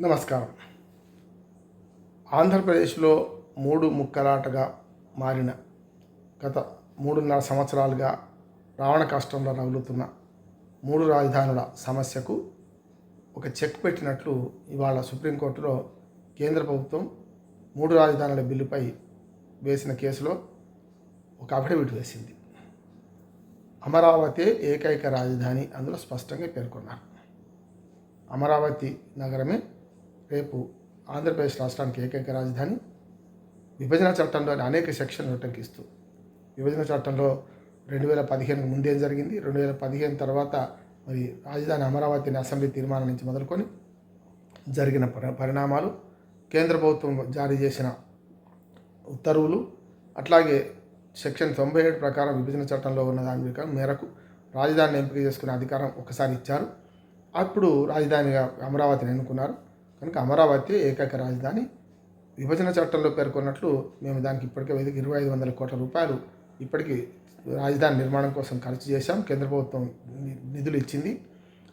నమస్కారం. ఆంధ్రప్రదేశ్లో మూడు ముక్కలాటగా మారిన గత మూడున్నర సంవత్సరాలుగా రావణ కష్టంలో రగులుతున్న మూడు రాజధానుల సమస్యకు ఒక చెక్ పెట్టినట్లు ఇవాళ సుప్రీంకోర్టులో కేంద్ర ప్రభుత్వం మూడు రాజధానుల బిల్లుపై వేసిన కేసులో ఒక అఫిడవిట్ వేసింది. అమరావతి ఏకైక రాజధాని అందులో స్పష్టంగా పేర్కొన్నారు. అమరావతి నగరమే రేపు ఆంధ్రప్రదేశ్ రాష్ట్రానికి ఏకైక రాజధాని. విభజన చట్టంలోని అనేక సెక్షన్లు ఉటంకిస్తూ విభజన చట్టంలో రెండు వేల పదిహేను ముందేం జరిగింది? రెండు వేల పదిహేను తర్వాత మరి రాజధాని అమరావతిని అసెంబ్లీ తీర్మానం నుంచి మొదలుకొని జరిగిన పరిణామాలు కేంద్ర ప్రభుత్వం జారీ చేసిన ఉత్తర్వులు అట్లాగే సెక్షన్ తొంభై ఏడు ప్రకారం విభజన చట్టంలో ఉన్న దాని ప్రకారం మేరకు రాజధానిని ఎంపిక చేసుకునే అధికారం ఒకసారి ఇచ్చారు. అప్పుడు రాజధానిగా అమరావతిని ఎన్నుకున్నారు. కనుక అమరావతి ఏకైక రాజధాని. విభజన చట్టంలో పేర్కొన్నట్లు మేము దానికి ఇప్పటికే వెతికి ఇరవై ఐదు వందల కోట్ల రూపాయలు ఇప్పటికీ రాజధాని నిర్మాణం కోసం ఖర్చు చేశాం కేంద్ర ప్రభుత్వం నిధులు ఇచ్చింది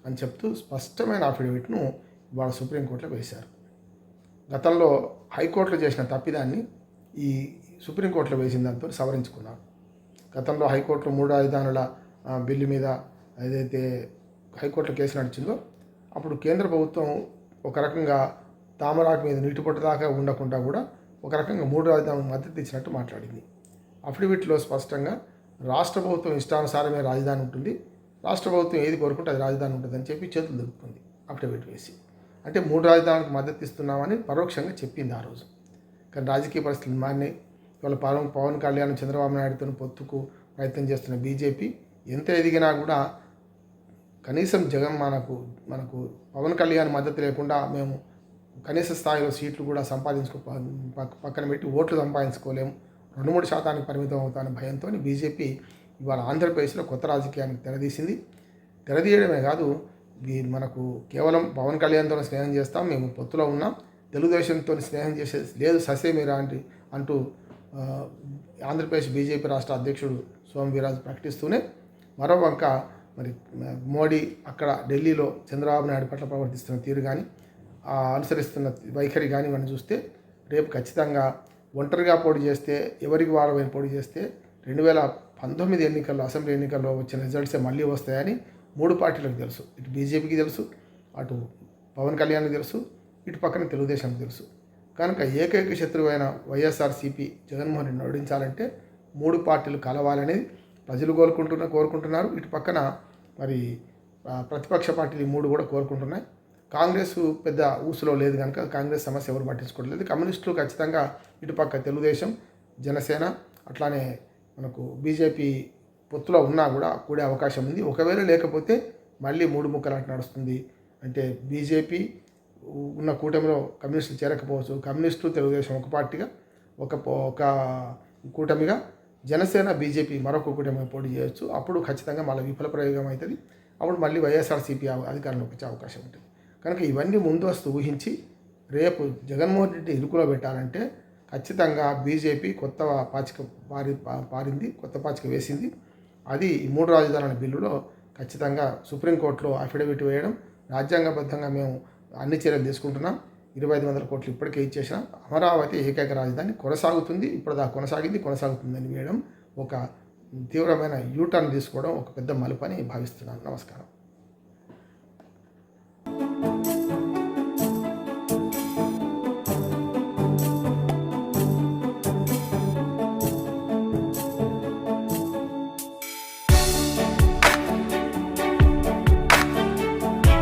అని చెప్తూ స్పష్టమైన అఫిడవిట్ను ఇవాళ సుప్రీంకోర్టులో వేశారు. గతంలో హైకోర్టులో చేసిన తప్పిదాన్ని ఈ సుప్రీంకోర్టులో వేసిన దాంతో సవరించుకున్నారు. గతంలో హైకోర్టులో మూడు రాజధానుల బిల్లు మీద ఏదైతే హైకోర్టులో కేసు నడిచిందో అప్పుడు కేంద్ర ప్రభుత్వం ఒక రకంగా తామరాకు మీద నీటి దాకా ఉండకుండా కూడా ఒక రకంగా మూడు రాజధానులకు మద్దతు ఇచ్చినట్టు మాట్లాడింది. అఫిడవిట్లో స్పష్టంగా రాష్ట్ర ప్రభుత్వం ఇష్టానుసారమే రాజధాని ఉంటుంది. రాష్ట్ర ప్రభుత్వం ఏది కోరుకుంటే అది రాజధాని ఉంటుందని చెప్పి చేతులు దొరుకుతుంది అఫిడవిట్ వేసి. అంటే మూడు రాజధానులకు మద్దతు ఇస్తున్నామని పరోక్షంగా చెప్పింది ఆ రోజు. కానీ రాజకీయ పరిస్థితులు మారినాయి. ఇవాళ పవన్ పవన్ కళ్యాణ్ చంద్రబాబు నాయుడుతో పొత్తుకు ప్రయత్నం చేస్తున్న బీజేపీ ఎంత ఎదిగినా కూడా కనీసం జగన్ మనకు మనకు పవన్ కళ్యాణ్ మద్దతు లేకుండా మేము కనీస స్థాయిలో సీట్లు కూడా సంపాదించుకో పక్కన పెట్టి ఓట్లు సంపాదించుకోలేము. రెండు మూడు శాతానికి పరిమితం అవుతానే భయంతో బీజేపీ ఇవాళ ఆంధ్రప్రదేశ్లో కొత్త రాజకీయానికి తెరదీసింది. తెరదీయడమే కాదు మనకు కేవలం పవన్ కళ్యాణ్తో స్నేహం చేస్తాం మేము పొత్తులో ఉన్నాం. తెలుగుదేశంతో స్నేహం చేసే లేదు ససేమీరా అంటే అంటూ ఆంధ్రప్రదేశ్ బీజేపీ రాష్ట్ర అధ్యక్షుడు సోమ వీరాజు ప్రకటిస్తూనే మరో వంక మరి మోడీ అక్కడ ఢిల్లీలో చంద్రబాబు నాయుడు పట్ల ప్రవర్తిస్తున్న తీరు కానీ అనుసరిస్తున్న వైఖరి కానీ మనం చూస్తే రేపు ఖచ్చితంగా ఒంటరిగా పోటీ చేస్తే ఎవరికి వారమైన పోటీ చేస్తే రెండు వేల పంతొమ్మిది ఎన్నికల్లో అసెంబ్లీ ఎన్నికల్లో వచ్చిన రిజల్ట్సే మళ్ళీ వస్తాయని మూడు పార్టీలకు తెలుసు. ఇటు బీజేపీకి తెలుసు అటు పవన్ కళ్యాణ్కి తెలుసు ఇటు పక్కన తెలుగుదేశంకి తెలుసు. కనుక ఏకైక శత్రువైన వైఎస్ఆర్సీపీ జగన్మోహన్ రెడ్డిని ఓడించాలంటే మూడు పార్టీలు కలవాలనేది ప్రజలు కోరుకుంటున్న కోరుకుంటున్నారు. ఇటు పక్కన మరి ప్రతిపక్ష పార్టీలు ఈ మూడు కూడా కోరుకుంటున్నాయి. కాంగ్రెస్ పెద్ద ఊసులో లేదు కనుక కాంగ్రెస్ సమస్య ఎవరు పట్టించుకోవట్లేదు కమ్యూనిస్టులు ఖచ్చితంగా ఇటుపక్క తెలుగుదేశం జనసేన అట్లానే మనకు బీజేపీ పొత్తులో ఉన్నా కూడా కూడే అవకాశం ఉంది. ఒకవేళ లేకపోతే మళ్ళీ మూడు ముక్కలాట నడుస్తుంది. అంటే బీజేపీ ఉన్న కూటమిలో కమ్యూనిస్టులు చేరకపోవచ్చు. కమ్యూనిస్టు తెలుగుదేశం ఒక పార్టీగా ఒక ఒక కూటమిగా జనసేన బీజేపీ మరొక కూటమి పోటీ చేయొచ్చు. అప్పుడు ఖచ్చితంగా మళ్ళీ విఫల ప్రయోగం అవుతుంది. అప్పుడు మళ్ళీ వైఎస్ఆర్సీపీ అధికారంలోకి వచ్చే అవకాశం ఉంటుంది. కనుక ఇవన్నీ ముందస్తు ఊహించి రేపు జగన్మోహన్ రెడ్డి ఇరుకులో పెట్టాలంటే ఖచ్చితంగా బీజేపీ కొత్త పాచిక పారి పారింది కొత్త పాచిక వేసింది. అది ఈ మూడు రాజధానుల బిల్లులో ఖచ్చితంగా సుప్రీంకోర్టులో అఫిడవిట్ వేయడం రాజ్యాంగబద్ధంగా మేము అన్ని చర్యలు తీసుకుంటున్నాం. ఇరవై ఐదు వందల కోట్లు ఇప్పటికే ఇచ్చేసినాం అమరావతి ఏకైక రాజధాని కొనసాగుతుంది. ఇప్పుడు దా కొనసాగింది కొనసాగుతుందని వేయడం ఒక తీవ్రమైన యూటర్న్ తీసుకోవడం ఒక పెద్ద మలుపు అని భావిస్తున్నాను. నమస్కారం.